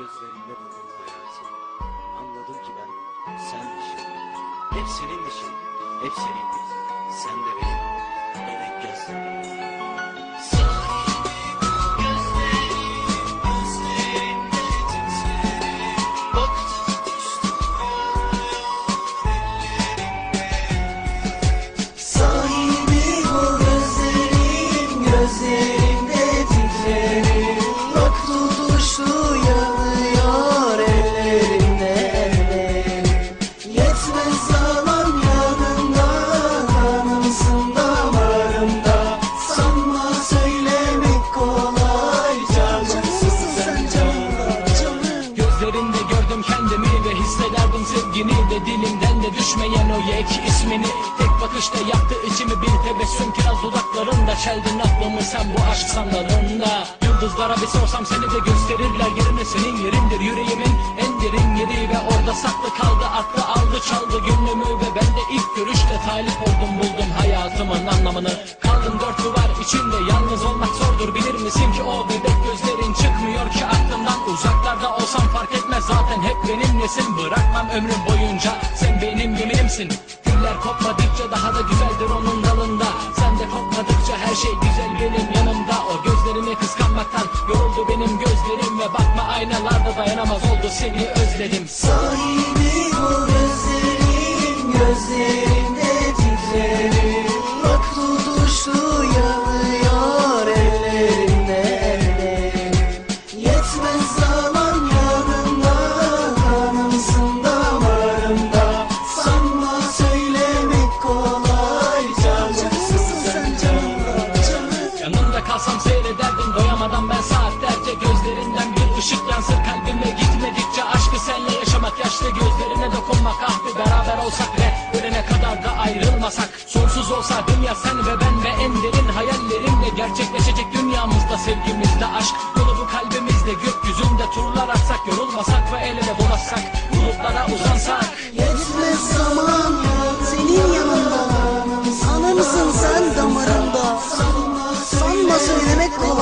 gözlerinde buldum hayatı. Anladım ki ben sen dişim. Hep senin dişin, hep senin göz. Sen de benim melek kendimi ve hissederdim sevgini de dilimden de düşmeyen o yek ismini? Tek bakışta yaktı içimi bir tebessüm. Kiraz dudaklarında Çeldin aklımı sen bu aşk sanlarında. Yıldızlara bir sorsam seni de gösterirler. Yerine senin yerindir Yüreğimin en derin yeri ve orada saklı kaldı Aklı aldı çaldı gönlümü ve ben de ilk görüşte talip oldum buldum hayatımın anlamını. Kaldım dört duvar içinde yalnız olmak zordur bilir misin ki o bebek benimlesin Bırakmam ömrüm boyunca. Sen benim yeminimsin. Güller kopmadıkça daha da güzeldir onun dalında. Sen de kopmadıkça her şey güzel benim yanımda. O gözlerini kıskanmaktan yoruldu benim gözlerim Ve bakma aynalarda dayanamaz oldu. Seni özledim. Sahibi bu gözlerin gözlerinde ya sen ve ben ve en derin hayallerimle Gerçekleşecek dünyamızda sevgimizde aşk. Dolu bu kalbimizde gökyüzünde turlar atsak Yorulmasak ve el ele dolaşsak bulutlara uzansak. Yetmez zaman senin yanında. Sanımsın sen damarımda Sanma söylemek kolay.